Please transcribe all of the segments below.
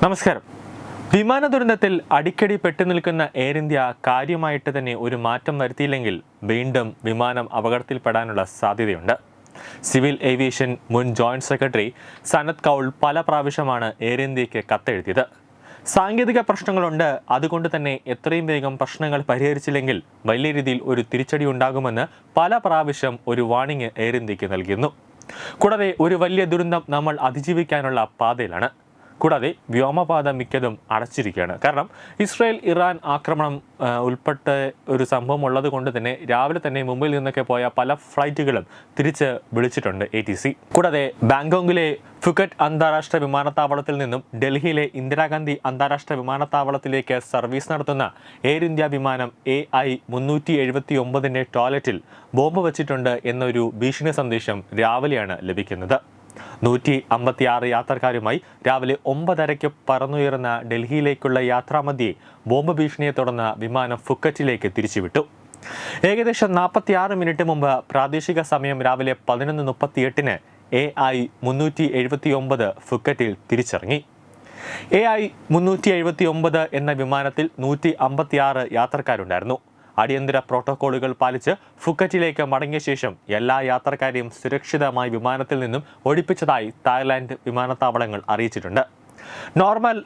നമസ്കാരം. വിമാന ദുരന്തത്തിൽ അടിക്കടി പെട്ടുനിൽക്കുന്ന എയർ ഇന്ത്യ കാര്യമായിട്ട് തന്നെ ഒരു മാറ്റം വരുത്തിയില്ലെങ്കിൽ വീണ്ടും വിമാനം അപകടത്തിൽപ്പെടാനുള്ള സാധ്യതയുണ്ട്. സിവിൽ ഏവിയേഷൻ മുൻ ജോയിന്റ് സെക്രട്ടറി സനത് കൗൾ പല പ്രാവശ്യമാണ് എയർ ഇന്ത്യയ്ക്ക് കത്തെഴുതിയത്. സാങ്കേതിക പ്രശ്നങ്ങളുണ്ട്. അതുകൊണ്ട് തന്നെ എത്രയും വേഗം പ്രശ്നങ്ങൾ പരിഹരിച്ചില്ലെങ്കിൽ വലിയ രീതിയിൽ ഒരു തിരിച്ചടി ഉണ്ടാകുമെന്ന് പല പ്രാവശ്യം ഒരു വാണിംഗ് എയർ ഇന്ത്യയ്ക്ക് നൽകിയിരുന്നു. കൂടാതെ ഒരു വലിയ ദുരന്തം നമ്മൾ അതിജീവിക്കാനുള്ള പാതയിലാണ്. കൂടാതെ വ്യോമപാത മിക്കതും അടച്ചിരിക്കുകയാണ്. കാരണം ഇസ്രായേൽ ഇറാൻ ആക്രമണം ഉൾപ്പെട്ട ഒരു സംഭവം ഉള്ളത് കൊണ്ട് തന്നെ രാവിലെ തന്നെ മുംബൈയിൽ നിന്നൊക്കെ പോയ പല ഫ്ലൈറ്റുകളും തിരിച്ച് വിളിച്ചിട്ടുണ്ട് എ ടി സി കൂടാതെ ബാങ്കോങ്ങിലെ ഫുക്കറ്റ് അന്താരാഷ്ട്ര വിമാനത്താവളത്തിൽ നിന്നും ഡൽഹിയിലെ ഇന്ദിരാഗാന്ധി അന്താരാഷ്ട്ര വിമാനത്താവളത്തിലേക്ക് സർവീസ് നടത്തുന്ന എയർ ഇന്ത്യ വിമാനം എ ഐ മുന്നൂറ്റി എഴുപത്തി ഒമ്പതിന്റെ ടോയ്ലറ്റിൽ ബോംബ് വച്ചിട്ടുണ്ട് എന്നൊരു ഭീഷണി സന്ദേശം രാവിലെയാണ് ലഭിക്കുന്നത്. നൂറ്റി അമ്പത്തിയാറ് യാത്രക്കാരുമായി രാവിലെ ഒമ്പതരയ്ക്ക് പറന്നുയർന്ന ഡൽഹിയിലേക്കുള്ള യാത്രാമധ്യേ ബോംബ് ഭീഷണിയെ തുടർന്ന് വിമാനം ഫുക്കറ്റിലേക്ക് തിരിച്ചുവിട്ടു. ഏകദേശം നാൽപ്പത്തിയാറ് മിനിറ്റ് മുമ്പ് പ്രാദേശിക സമയം രാവിലെ പതിനൊന്ന് മുപ്പത്തിയെട്ടിന് എ ഐ മുന്നൂറ്റി എഴുപത്തി ഒമ്പത് ഫുക്കറ്റിൽ തിരിച്ചിറങ്ങി. എ ഐ മുന്നൂറ്റി എഴുപത്തി ഒമ്പത് എന്ന വിമാനത്തിൽ നൂറ്റി അമ്പത്തിയാറ് യാത്രക്കാരുണ്ടായിരുന്നു. അടിയന്തര പ്രോട്ടോക്കോളുകൾ പാലിച്ച് ഫുക്കറ്റിലേക്ക് മടങ്ങിയ ശേഷം എല്ലാ യാത്രക്കാരെയും സുരക്ഷിതമായി വിമാനത്തിൽ നിന്നും ഒഴിപ്പിച്ചതായി തായ്ലാന്റ് വിമാനത്താവളങ്ങൾ അറിയിച്ചിട്ടുണ്ട്. നോർമൽ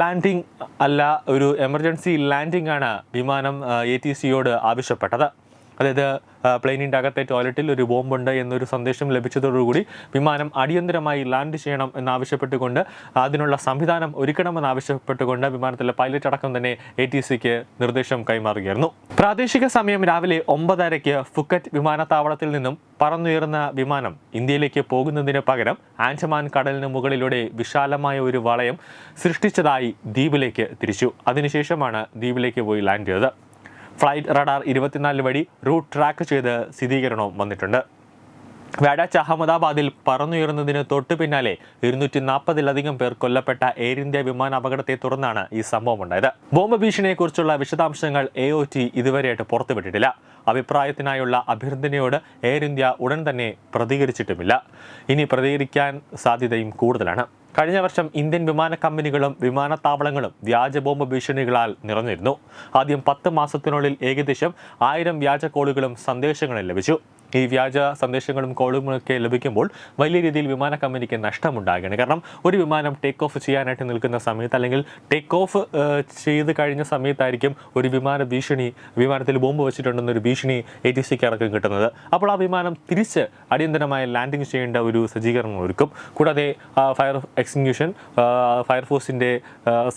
ലാൻഡിംഗ് അല്ല ഒരു എമർജൻസി ലാൻഡിംഗ് ആണ് വിമാനം എ ടി സിയോട് ആവശ്യപ്പെട്ടത്. അതായത് പ്ലെയിനിന്റെ അകത്തെ ടോയ്ലറ്റിൽ ഒരു ബോംബുണ്ട് എന്നൊരു സന്ദേശം ലഭിച്ചതോടുകൂടി വിമാനം അടിയന്തരമായി ലാൻഡ് ചെയ്യണം എന്നാവശ്യപ്പെട്ടുകൊണ്ട് അതിനുള്ള സംവിധാനം ഒരുക്കണമെന്നാവശ്യപ്പെട്ടുകൊണ്ട് വിമാനത്തിലെ പൈലറ്റ് അടക്കം തന്നെ എ ടി സിക്ക് നിർദ്ദേശം കൈമാറുകയായിരുന്നു. പ്രാദേശിക സമയം രാവിലെ ഒമ്പതരയ്ക്ക് ഫുക്കറ്റ് വിമാനത്താവളത്തിൽ നിന്നും പറന്നുയർന്ന വിമാനം ഇന്ത്യയിലേക്ക് പോകുന്നതിന് പകരം ആൻഡമാൻ കടലിന് മുകളിലൂടെ വിശാലമായ ഒരു വളയം സൃഷ്ടിച്ചതായി ദ്വീപിലേക്ക് തിരിച്ചു. അതിനുശേഷമാണ് ദ്വീപിലേക്ക് പോയി ലാൻഡ് ചെയ്തത്. ഫ്ലൈറ്റ് റഡാർ ഇരുപത്തിനാല് വഴി റൂട്ട് ട്രാക്ക് ചെയ്ത് സ്ഥിരീകരണവും വന്നിട്ടുണ്ട്. വ്യാഴാഴ്ച അഹമ്മദാബാദിൽ പറന്നുയർന്നതിന് തൊട്ടു പിന്നാലെ ഇരുന്നൂറ്റി നാൽപ്പതിലധികം പേർ കൊല്ലപ്പെട്ട എയർ ഇന്ത്യ വിമാന അപകടത്തെ തുടർന്നാണ് ഈ സംഭവം ഉണ്ടായത്. ബോംബ് ഭീഷണിയെക്കുറിച്ചുള്ള വിശദാംശങ്ങൾ എ ഒ ടി ഇതുവരെയായിട്ട് പുറത്തുവിട്ടിട്ടില്ല. അഭിപ്രായത്തിനായുള്ള അഭ്യർത്ഥനയോട് എയർ ഇന്ത്യ ഉടൻ തന്നെ പ്രതികരിച്ചിട്ടുമില്ല. ഇനി പ്രതികരിക്കാൻ സാധ്യതയും കൂടുതലാണ്. കഴിഞ്ഞ വർഷം ഇന്ത്യൻ വിമാന കമ്പനികളും വിമാനത്താവളങ്ങളും വ്യാജ ബോംബ് ഭീഷണികളാൽ നിറഞ്ഞിരുന്നു. ആദ്യം പത്ത് മാസത്തിനുള്ളിൽ ഏകദേശം ആയിരം വ്യാജ കോളുകളും സന്ദേശങ്ങളും ലഭിച്ചു. ഈ വ്യാജ സന്ദേശങ്ങളും കോളുകളൊക്കെ ലഭിക്കുമ്പോൾ വലിയ രീതിയിൽ വിമാന കമ്പനിക്ക് നഷ്ടമുണ്ടാകുകയാണ്. കാരണം ഒരു വിമാനം ടേക്ക് ഓഫ് ചെയ്യാനായിട്ട് നിൽക്കുന്ന സമയത്ത് അല്ലെങ്കിൽ ടേക്ക് ഓഫ് ചെയ്ത് കഴിഞ്ഞ സമയത്തായിരിക്കും ഒരു വിമാന ഭീഷണി വിമാനത്തിൽ ബോംബ് വെച്ചിട്ടുണ്ടെന്നൊരു ഭീഷണി എ ടി സിക്ക് അടക്കം കിട്ടുന്നത്. അപ്പോൾ ആ വിമാനം തിരിച്ച് അടിയന്തരമായ ലാൻഡിംഗ് ചെയ്യേണ്ട ഒരു സജ്ജീകരണം ഒരുക്കും. കൂടാതെ ഫയർ എക്സിക്യൂഷൻ ഫയർഫോഴ്സിന്റെ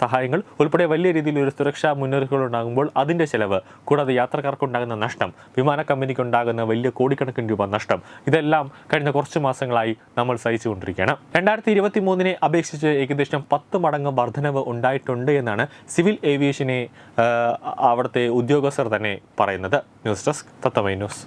സഹായങ്ങൾ ഉൾപ്പെടെ വലിയ രീതിയിൽ ഒരു സുരക്ഷാ മുന്നറിയിപ്പുകൾ ഉണ്ടാകുമ്പോൾ അതിന്റെ ചെലവ് കൂടാതെ യാത്രക്കാർക്കുണ്ടാകുന്ന നഷ്ടം വിമാന കമ്പനിക്ക് ഉണ്ടാകുന്ന വലിയ കോടിക്കണക്കിന് രൂപ നഷ്ടം ഇതെല്ലാം കഴിഞ്ഞ കുറച്ച് മാസങ്ങളായി നമ്മൾ സഹിച്ചുകൊണ്ടിരിക്കുകയാണ്. രണ്ടായിരത്തി ഇരുപത്തി മൂന്നിനെ അപേക്ഷിച്ച് ഏകദേശം പത്ത് മടങ്ങ് വർധനവ് ഉണ്ടായിട്ടുണ്ട് എന്നാണ് സിവിൽ ഏവിയേഷനെ അവിടുത്തെ ഉദ്യോഗസ്ഥർ തന്നെ പറയുന്നത്. ന്യൂസ് ഡെസ്ക് തത്തമൈ ന്യൂസ്.